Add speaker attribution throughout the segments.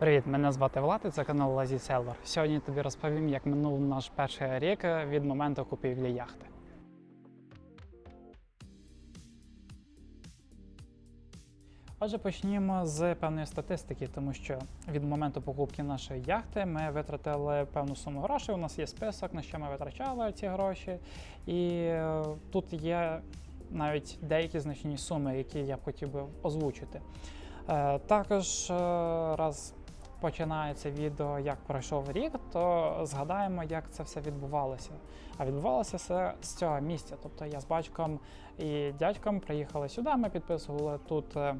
Speaker 1: Привіт, мене звати Влад, і це канал Lazy Seller. Сьогодні тобі розповім, як минув наш перший рік від моменту купівлі яхти. Отже, почнімо з певної статистики, тому що від моменту покупки нашої яхти ми витратили певну суму грошей. У нас є список, на що ми витрачали ці гроші, і е, тут є навіть деякі значні суми, які я б хотів би озвучити. Е, Також е, раз починається відео, як пройшов рік, то згадаємо, як це все відбувалося. А відбувалося все з цього місця. Тобто я з батьком і дядьком приїхали сюди, ми підписували тут е,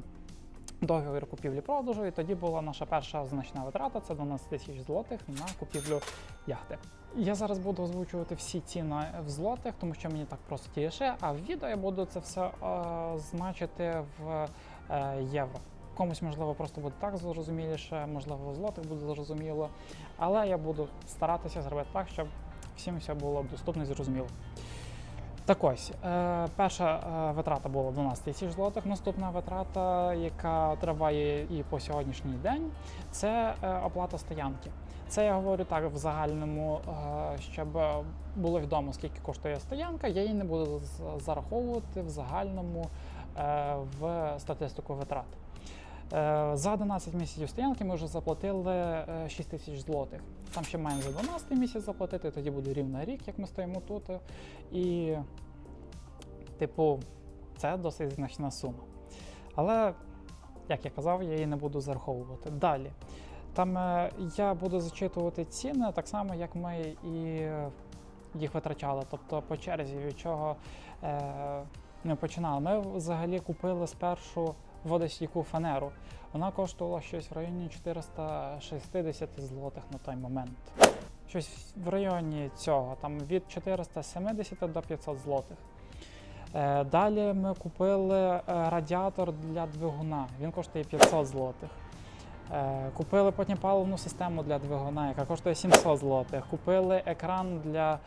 Speaker 1: договір купівлі-продажу, і тоді була наша перша значна витрата це 12 тисяч злотих на купівлю яхти. Я зараз буду озвучувати всі ціни в злотих, тому що мені так простіше, а в відео я буду це все е, значити в е, євро. Комусь, можливо, просто буде так зрозуміліше, можливо, в злотих буде зрозуміло. Але я буду старатися зробити так, щоб всім все було доступно і зрозуміло. Так ось, е, перша е, витрата була 12 тисяч злотих. Наступна витрата, яка триває і по сьогоднішній день, це е, оплата стоянки. Це я говорю так в загальному, щоб було відомо, скільки коштує стоянка. Я її не буду зараховувати в загальному в статистику витрат. Е, За 11 місяців стоянки ми вже заплатили е, 6 тисяч злотих. Там ще маємо за 12 місяць заплатити, тоді буде рівно рік, як ми стоїмо тут. І, типу, це досить значна сума. Але, як я казав, я її не буду зараховувати. Далі. Там е, я буду зачитувати ціни так само, як ми і е, їх витрачали. Тобто по черзі, від чого е, ми починали. Ми взагалі купили спершу водостійку фанеру. Вона коштувала щось в районі 460 злотих на той момент. Щось в районі цього, там від 470 до 500 злотих. Е, Далі ми купили е, радіатор для двигуна. Він коштує 500 злотих. Е, Купили потім паливну систему для двигуна, яка коштує 700 злотих. Купили екран для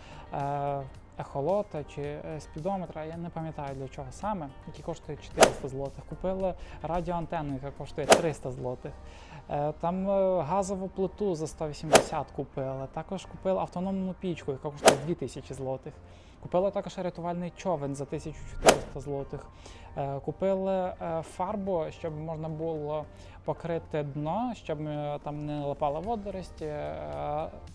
Speaker 1: ехолота чи е, спідометра, я не пам'ятаю для чого саме, які коштує 400 злотих. Купили радіоантенну, яка коштує 300 злотих. Е, Там е, газову плиту за 180 купили. Також купили автономну пічку, яка коштує 2000 злотих. Купили також рятувальний човен за 1400 злотих. Е, Купили е, фарбу, щоб можна було покрити дно, щоб е, там не липала водорості,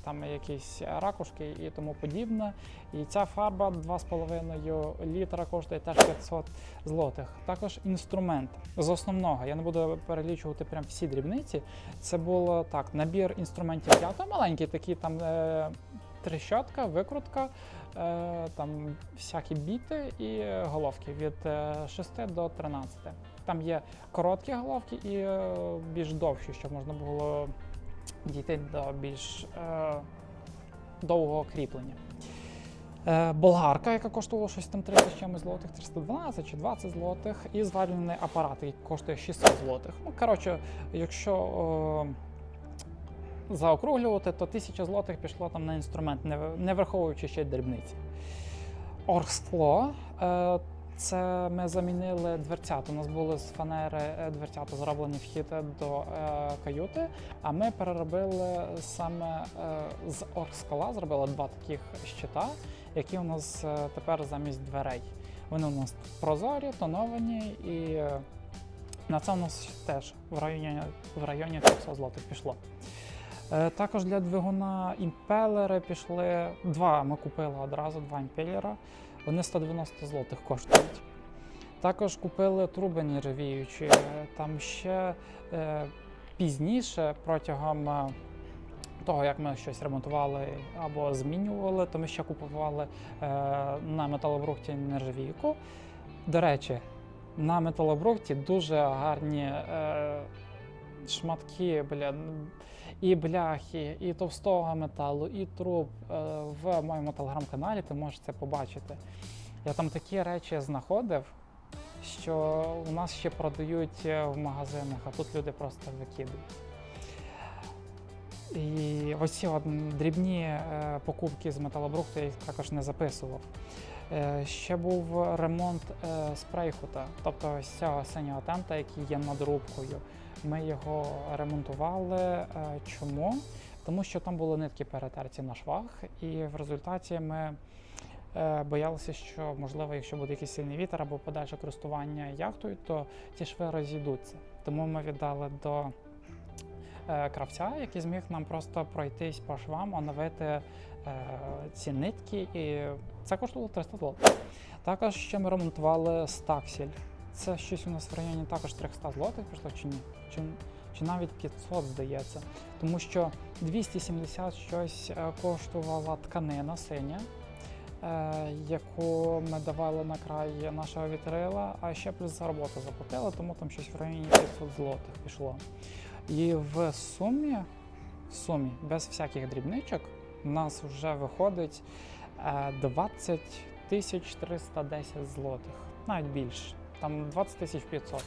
Speaker 1: там якісь ракушки і тому подібне. І ця фарба 2,5 літра коштує теж 500 злотих. Також інструмент з основного. Я не буду перелічувати прям всі дрібниці. Це було так: набір інструментів п'ято, маленький, такі там трещотка, викрутка, е, там всякі біти і е, головки від е, 6 до 13. Там є короткі головки і е, більш довші, щоб можна було дійти до більш е, довгого кріплення. Е, болгарка, яка коштувала щось там 30 з чимось злотих, 312 чи 20 злотих, і зварювальний апарат, який коштує 600 злотих. Ну, коротше, якщо е, заокруглювати, то 1000 злотих пішло там на інструмент, не, враховуючи ще дрібниці. Оргскло. Е, це ми замінили дверцята. У нас були з фанери е, дверцята зроблені вхід до е, каюти, а ми переробили саме з оргскла, зробили два таких щита, які у нас тепер замість дверей. Вони у нас прозорі, тоновані і на це у нас теж в районі, в районі 300 злотих пішло. Е, Також для двигуна імпелери пішли два. Ми купили одразу два імпелера. Вони 190 злотих коштують. Також купили труби нержавіючі. Е, Там ще е, пізніше, протягом е, того, як ми щось ремонтували або змінювали, то ми ще купували е, на металобрухті нержавійку. До речі, на металобрухті дуже гарні е, шматки, бля, і бляхи, і товстого металу, і труб е, в моєму телеграм-каналі. Ти можеш це побачити. Я там такі речі знаходив, що у нас ще продають е, в магазинах, а тут люди просто викидують. І ось ці дрібні е, покупки з металобрухту я їх також не записував. Е, Ще був ремонт е, спрейхута, тобто ось цього синього тента, який є над рубкою. Ми його ремонтували. Чому? Тому що там були нитки перетерті на швах, і в результаті ми боялися, що можливо, якщо буде якийсь сильний вітер або подальше користування яхтою, то ці шви розійдуться. Тому ми віддали до кравця, який зміг нам просто пройтись по швам, оновити е, ці нитки, і це коштувало 300 злотих. Також ще ми ремонтували стаксіль. Це щось у нас в районі також 300 злотих пішло чи ні? Чи, чи навіть 500, здається. Тому що 270 щось е, коштувала тканина синя, е, яку ми давали на край нашого вітрила, а ще плюс за роботу заплатили, тому там щось в районі 500 злотих пішло. І в сумі, в сумі, без всяких дрібничок, у нас вже виходить е, 20 тисяч 310 злотих, навіть більше. Там 20 тисяч 500.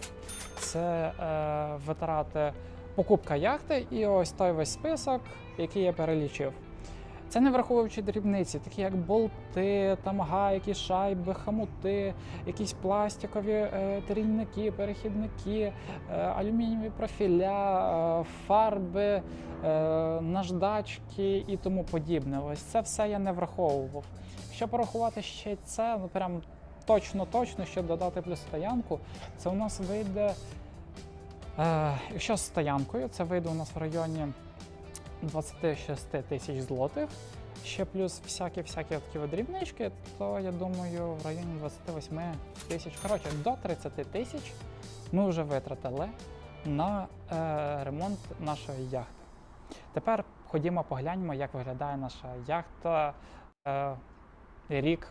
Speaker 1: Це е, витрати покупка яхти і ось той весь список, який я перелічив. Це не враховуючи дрібниці, такі як болти, там гайки, шайби, хамути, якісь пластикові е, трійники, перехідники, е, алюмінієві профіля, е, фарби, е, наждачки і тому подібне. Ось це все я не враховував. Якщо порахувати ще це, ну прям точно-точно, щоб додати плюс стоянку, це у нас вийде. Е, якщо з стоянкою, це вийде у нас в районі 26 тисяч злотих. Ще плюс всякі-всякі такі дрібнички, то я думаю, в районі 28 тисяч. Коротше, до 30 тисяч ми вже витратили на е, ремонт нашої яхти. Тепер ходімо погляньмо, як виглядає наша яхта е, рік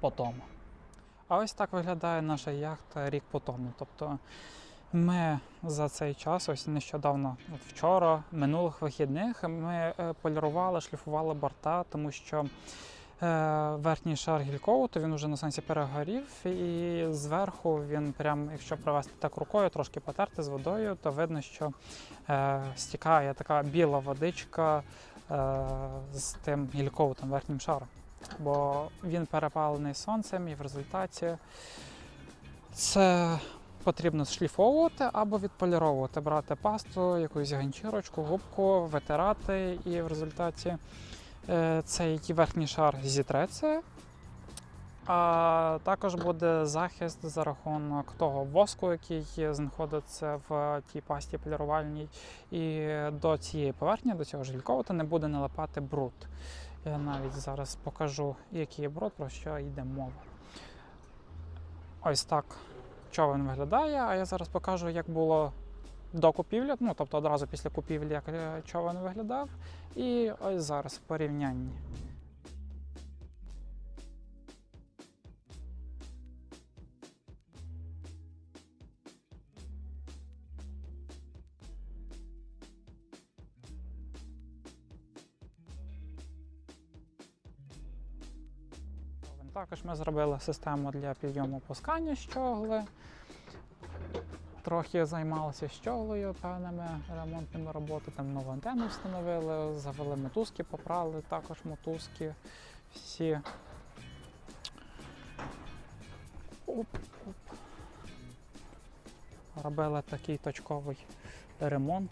Speaker 1: по тому. А ось так виглядає наша яхта рік по тому. Тобто ми за цей час, ось нещодавно, от вчора, минулих вихідних, ми е, полірували, шліфували борта, тому що е, верхній шар гількову, то він вже на сонці перегорів, і зверху він, прям, якщо провести так рукою, трошки потерти з водою, то видно, що е, стікає така біла водичка з тим гільковутим верхнім шаром. Бо він перепалений сонцем, і в результаті це потрібно шліфовувати або відполіровувати, брати пасту, якусь ганчірочку, губку, витирати, і в результаті е, цей верхній шар зітреться. А також буде захист за рахунок того воску, який знаходиться в тій пасті полірувальній, і до цієї поверхні, до цього жільковата, не буде налипати бруд. Я навіть зараз покажу, який є бруд, про що йде мова. Ось так човен виглядає, а я зараз покажу, як було до купівлі, ну тобто одразу після купівлі, як е, човен виглядав. І ось зараз в порівнянні. Також ми зробили систему для підйому пускання щогли. Трохи займалися щоглою певними ремонтними роботами. Там нову антенну встановили, завели мотузки, попрали також мотузки. Всі. Оп, оп. Робили такий точковий ремонт.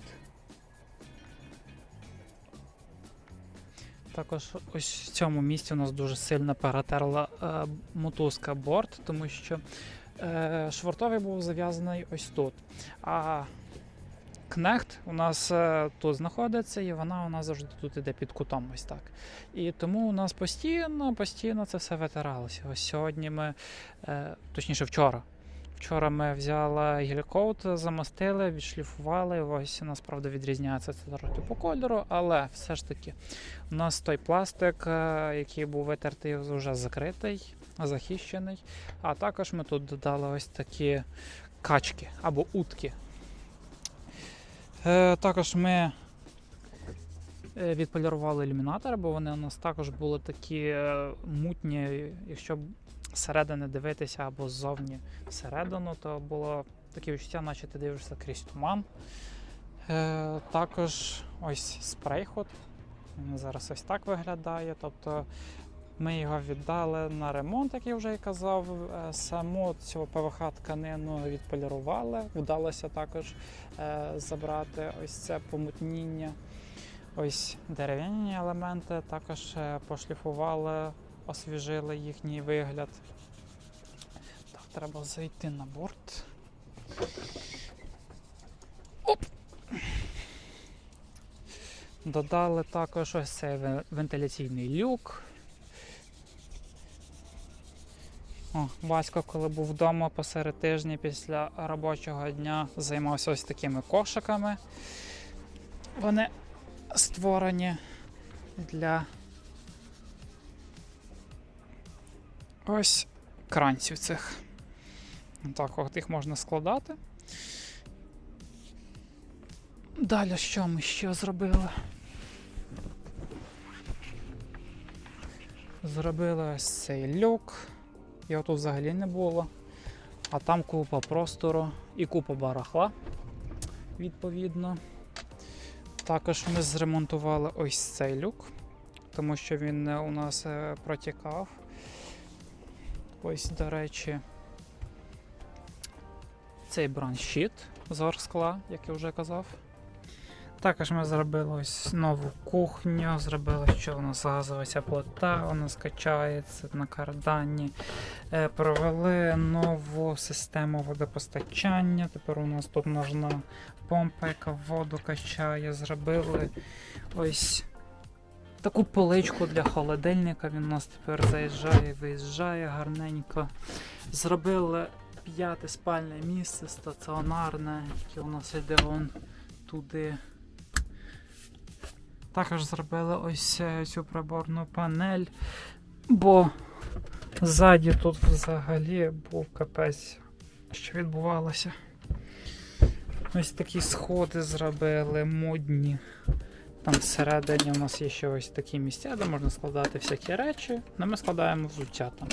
Speaker 1: Також ось в цьому місці у нас дуже сильно перетерла е, мотузка борт, тому що е, швартовий був зав'язаний ось тут. А кнехт у нас е, тут знаходиться, і вона у нас завжди тут іде під кутом. ось так. І тому у нас постійно, постійно це все витиралося. Ось сьогодні ми, е, точніше, вчора. Вчора ми взяли гількоут, замастили, відшліфували. Ось насправді відрізняється це трохи по кольору, але все ж таки у нас той пластик, е, який був витертий, вже закритий, захищений. А також ми тут додали ось такі качки або утки. Е, Також ми відполірували ілюмінатори, бо вони у нас також були такі е, мутні, якщо зсередини дивитися або ззовні всередину, то було таке відчуття, наче ти дивишся крізь туман. Е, також ось спрейход. Він зараз ось так виглядає. Тобто Ми його віддали на ремонт, як я вже і казав. Е, Саму цю ПВХ тканину відполірували. Вдалося також е, забрати ось це помутніння. Ось дерев'яні елементи також е, пошліфували, освіжили їхній вигляд. Так, треба зайти на борт. Оп! Додали також ось цей вентиляційний люк. О, батько, коли був вдома посеред тижня після робочого дня, займався ось такими кошиками. Вони створені для ось кранців цих. Так, от їх можна складати. Далі що ми ще зробили? Зробили ось цей люк. Його тут взагалі не було. А там купа простору і купа барахла, відповідно. Також ми зремонтували ось цей люк, тому що він е, у нас е, протікав. Ось, до речі, цей бранщит з оргскла, як я вже казав. Також ми зробили ось нову кухню, зробили, що у нас газова плита, вона скачається на кардані. Е, Провели нову систему водопостачання. Тепер у нас тут нужна помпа, яка воду качає. Зробили ось таку поличку для холодильника. Він у нас тепер заїжджає, виїжджає гарненько. Зробили п'яте спальне місце стаціонарне, яке у нас йде вон туди. Також зробили ось е, цю приборну панель, бо ззаді тут взагалі був капець, що відбувалося. Ось такі сходи зробили модні. Там всередині у нас є ще ось такі місця, де можна складати всякі речі, але ми складаємо взуття там.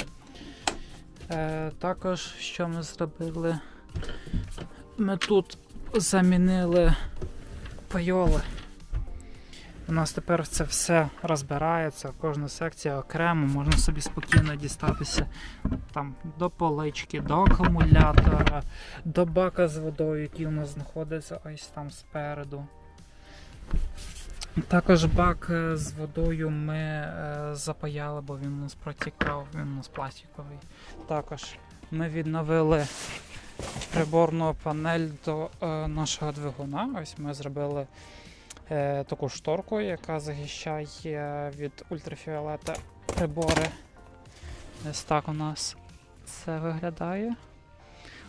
Speaker 1: Е, також, що ми зробили? Ми тут замінили пайоли. У нас тепер це все розбирається, кожна секція окремо, можна собі спокійно дістатися там, до полички, до акумулятора, до бака з водою, який у нас знаходиться ось там спереду. Також бак е, з водою ми е, запаяли, бо він у нас протікав, він у нас пластиковий. Також ми відновили приборну панель до е, нашого двигуна. Ось ми зробили таку шторку, яка захищає від ультрафіолета прибори. Ось так у нас це виглядає.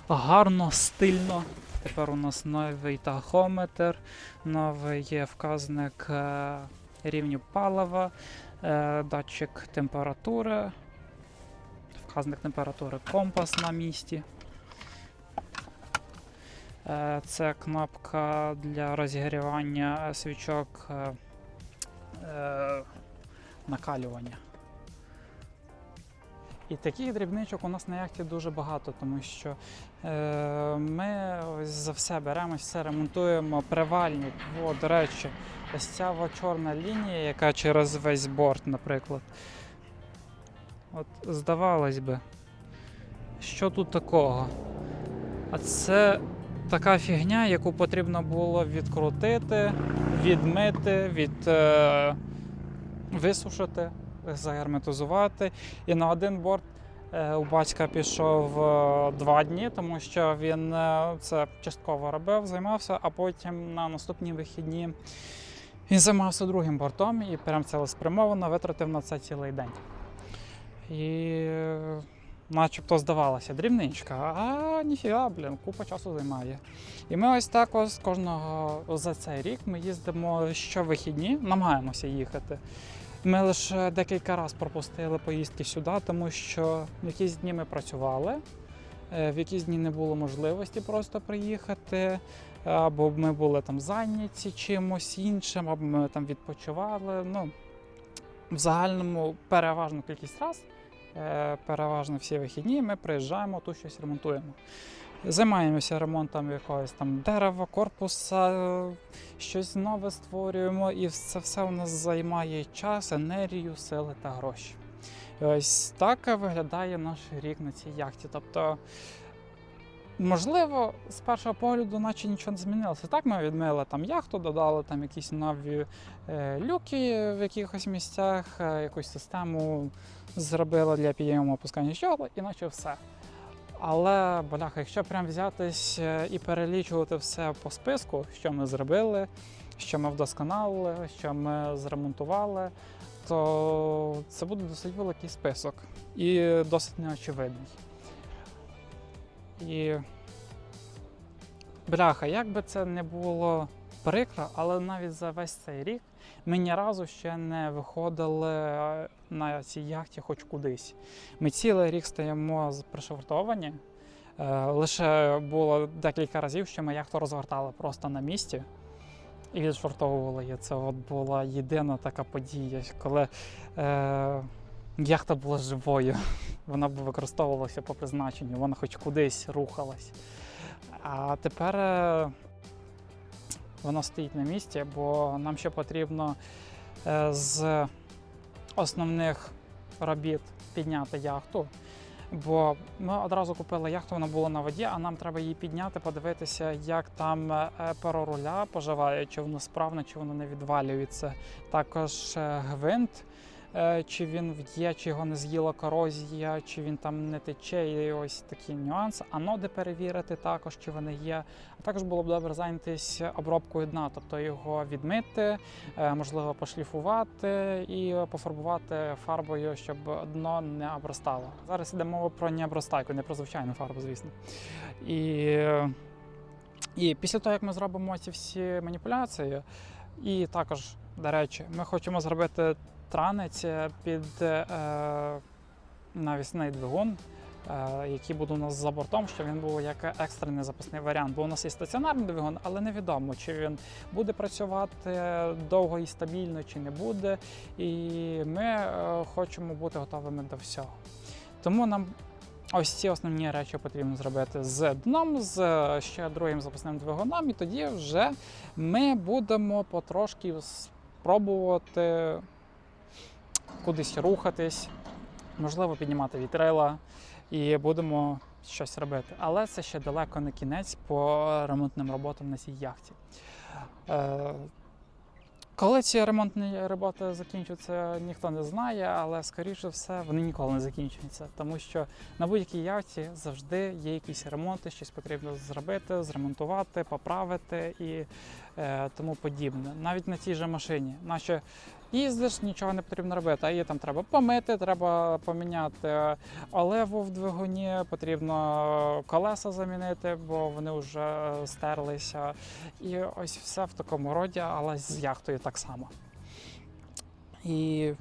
Speaker 1: Гарно, стильно. Тепер у нас новий тахометр, новий є вказник е, рівню палива, е, датчик температури, вказник температури компас на місці. Е, Це кнопка для розігрівання свічок е, е, накалювання. І таких дрібничок у нас на яхті дуже багато, тому що е, ми ось за все беремось, все ремонтуємо привальник. О, до речі, ось ця чорна лінія, яка через весь борт, наприклад. От здавалось би, що тут такого? А це така фігня, яку потрібно було відкрутити, відмити, від, е, висушити, загерметизувати. І на один борт е, у батька пішов е, два дні, тому що він е, це частково робив, займався, а потім на наступні вихідні він займався другим бортом і прям цілеспрямовано витратив на це цілий день. І е, начебто здавалося, дрібничка, а ніфіга, блін, купа часу займає. І ми ось так ось кожного за цей рік ми їздимо щовихідні, намагаємося їхати. Ми лише декілька разів пропустили поїздки сюди, тому що в якісь дні ми працювали, е, в якісь дні не було можливості просто приїхати, або ми були там зайняті чимось іншим, або ми там відпочивали. Ну, в загальному переважну кількість раз, е, переважно всі вихідні, ми приїжджаємо, тут щось ремонтуємо. Займаємося ремонтом якогось там дерева, корпуса, е, щось нове створюємо, і це все у нас займає час, енергію, сили та гроші. Ось так виглядає наш рік на цій яхті. Тобто, можливо, з першого погляду, наче нічого не змінилося. Так, ми відмили там яхту, додали там якісь нові е, люки в якихось місцях, е, якусь систему зробили для підйому опускання щогла, наче все. Але, бляха, якщо прям взятись е, і перелічувати все по списку, що ми зробили, що ми вдосконалили, що ми зремонтували, то це буде досить великий список і досить неочевидний. І бляха, як би це не було прикро, але навіть за весь цей рік ми ні разу ще не виходили е, на цій яхті хоч кудись. Ми цілий рік стоїмо пришвартовані. Е, Лише було декілька разів, що ми яхту розвертали просто на місці і відшвартовували її. Це от була єдина така подія, коли е, яхта була живою. Вона б використовувалася по призначенню, вона хоч кудись рухалась. А тепер е, вона стоїть на місці, бо нам ще потрібно е, з основних робіт підняти яхту. Бо ми одразу купили яхту, вона була на воді, а нам треба її підняти, подивитися, як там е, перо руля поживає, чи воно справне, чи воно не відвалюється. Також гвинт, чи він в'є, чи його не з'їла корозія, чи він там не тече, і ось такі нюанси. А ноди перевірити також, чи вони є. А також було б добре зайнятися обробкою дна, тобто його відмити, е, можливо, пошліфувати і пофарбувати фарбою, щоб дно не обростало. Зараз йде мова про необростайку, не про звичайну фарбу, звісно. І, і після того, як ми зробимо ці всі маніпуляції, і також, до речі, ми хочемо зробити транець під е, навісний двигун. е, Який буде у нас за бортом, щоб він був як екстрений запасний варіант. Бо у нас є стаціонарний двигун, але невідомо, чи він буде працювати довго і стабільно, чи не буде. І ми е, хочемо бути готовими до всього. Тому нам ось ці основні речі потрібно зробити з дном, з е, ще другим запасним двигуном, і тоді вже ми будемо потрошки спробувати кудись рухатись, можливо, піднімати вітрила і будемо щось робити. Але це ще далеко не кінець по ремонтним роботам на цій яхті. Е, коли ці ремонтні роботи закінчаться, ніхто не знає, але скоріше все вони ніколи не закінчуються, тому що на будь-якій яхті завжди є якісь ремонти, щось потрібно зробити, зремонтувати, поправити і тому подібне. Навіть на цій же машині, наче їздиш, нічого не потрібно робити, а її там треба помити, треба поміняти оливу в двигуні, потрібно колеса замінити, бо вони вже стерлися. І ось все в такому роді, але з яхтою так само. І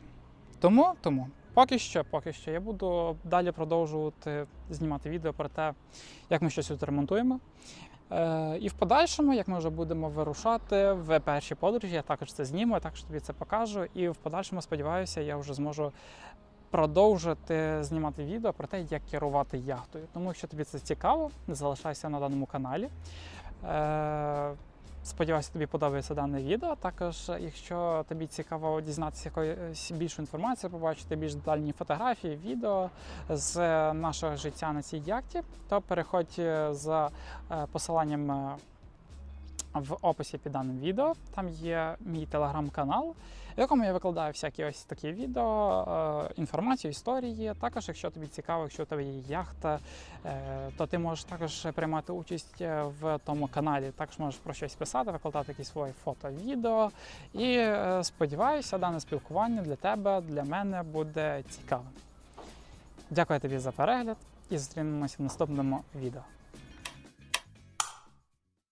Speaker 1: тому, тому поки що, поки що я буду далі продовжувати знімати відео про те, як ми щось тут ремонтуємо. Е, і в подальшому, як ми вже будемо вирушати в перші подорожі, я також це зніму, я також тобі це покажу. І в подальшому, сподіваюся, я вже зможу продовжити знімати відео про те, як керувати яхтою. Тому, якщо тобі це цікаво, залишайся на даному каналі. Е, Сподіваюся, тобі подобається дане відео. Також, якщо тобі цікаво дізнатися якоїсь більшу інформацію, побачити більш детальні фотографії, відео з нашого життя на цій яхті, то переходь за е, посиланням е, в описі під даним відео. Там є мій телеграм-канал, в якому я викладаю всякі ось такі відео, е, інформацію, історії. Також, якщо тобі цікаво, якщо у тебе є яхта, е, то ти можеш також приймати участь е, в тому каналі. Також можеш про щось писати, викладати якісь свої фото, відео. І сподіваюся, дане спілкування для тебе, для мене буде цікавим. Дякую тобі за перегляд і зустрінемося в наступному відео.